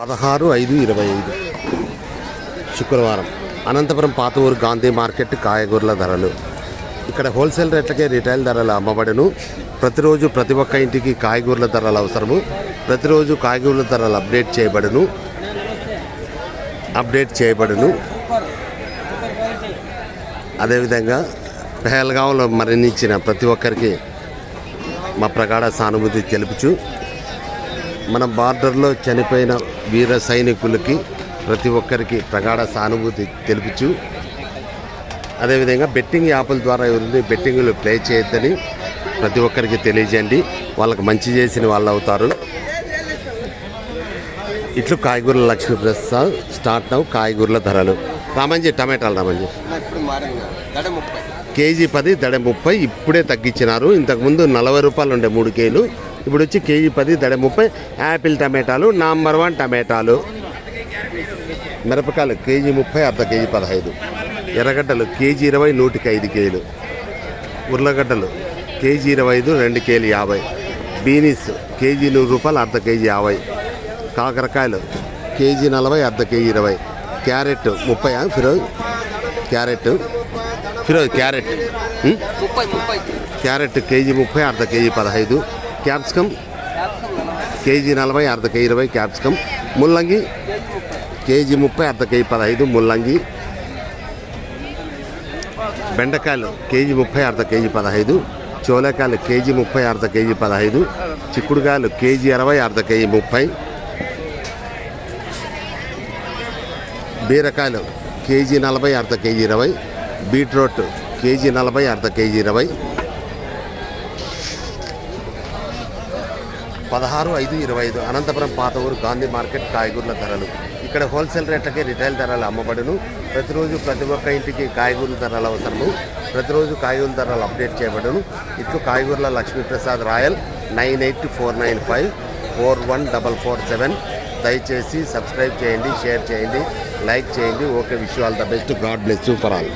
పదహారు ఐదు ఇరవై ఐదు. శుక్రవారం. అనంతపురం పాత ఊరు గాంధీ మార్కెట్ కాయగూరల ధరలు. ఇక్కడ హోల్సేల్ రేట్లకే రిటైల్ ధరలు అమ్మబడును. ప్రతిరోజు ప్రతి ఒక్క ఇంటికి కాయగూరల ధరలు అవసరము. ప్రతిరోజు కాయగూరల ధరలు అప్డేట్ చేయబడును. అప్డేట్ చేయబడును. అదేవిధంగా పెహల్గాంలో మరణించిన ప్రతి ఒక్కరికి మా ప్రగాఢ సానుభూతి తెలుపుచు మన బార్డర్లో చనిపోయిన వీర సైనికులకి ప్రతి ఒక్కరికి ప్రగాఢ సానుభూతి తెలుపుచు అదేవిధంగా బెట్టింగ్ యాప్ల ద్వారా ఎవరిని బెట్టింగ్లు ప్లే చేయొద్దని ప్రతి ఒక్కరికి తెలియజేయండి. వాళ్ళకి మంచి చేసిన వాళ్ళు అవుతారు. ఇట్లు కాయగూరల లక్ష్మీ ప్రసాద్ స్టార్ట్ అవు కాయగూరల ధరలు. రామంజీ టమాటాలు రామంజీ. కేజీ పది దడ ముప్పై ఇప్పుడే తగ్గించినారు. ఇంతకుముందు నలభై రూపాయలు ఉండే మూడు కేలు. ఇప్పుడు వచ్చి కేజీ పది దడ ముప్పై. యాపిల్ టమాటాలు నంబర్ వన్ టమాటాలు. మిరపకాయలు కేజీ ముప్పై అర్ధ కేజీ పదహైదు. ఎర్రగడ్డలు కేజీ ఇరవై నూటికి ఐదు కేలు ఉర్లగడ్డలు కేజీ ఇరవై ఐదు రెండు కేలు యాభై. బీనీస్ కేజీ నూరు రూపాయలు అర్ధ కేజీ యాభై. కాకరకాయలు కేజీ నలభై అర్ధ కేజీ ఇరవై. క్యారెట్ ముప్పై Firoz? Carrot. Firoz carrot. Carrot KG ముప్పై అర్ధ కేజీ పదహైదు. క్యాప్సికమ్ కేజీ నలభై అర్ధ కేజీ ఇరవై క్యాప్సికమ్. ముల్లంగి కేజీ ముప్పై అర్ధ కేజీ పదహైదు ముల్లంగి. బెండకాయలు కేజీ ముప్పై అర్ధ కేజీ పదహైదు. చోలకాయలు కేజీ ముప్పై అర్ధ కేజీ పదహైదు. చిక్కుడుకాయలు కేజీ అరవై అర్ధ కేజీ ముప్పై. బీరకాయలు కేజీ నలభై అర్ధ కేజీ ఇరవై. బీట్రూట్ కేజీ నలభై అర్ధ కేజీ ఇరవై. పదహారు ఐదు ఇరవై ఐదు అనంతపురం పాత ఊరు గాంధీ మార్కెట్ కాయగూరల ధరలు. ఇక్కడ హోల్సేల్ రేట్లకే రిటైల్ ధరలు అమ్మబడును. ప్రతిరోజు ప్రతి ఒక్క ఇంటికి కాయగూరల ధరలు అవసరము. ప్రతిరోజు కాయగూరల ధరలు అప్డేట్ చేయబడును. ఇట్లు కాయగూరల Lakshmiprasad Rayal nine eight four nine five four one double four seven. దయచేసి సబ్స్క్రైబ్ చేయండి షేర్ చేయండి లైక్ చేయండి. Okay wish all the best. God bless you for all.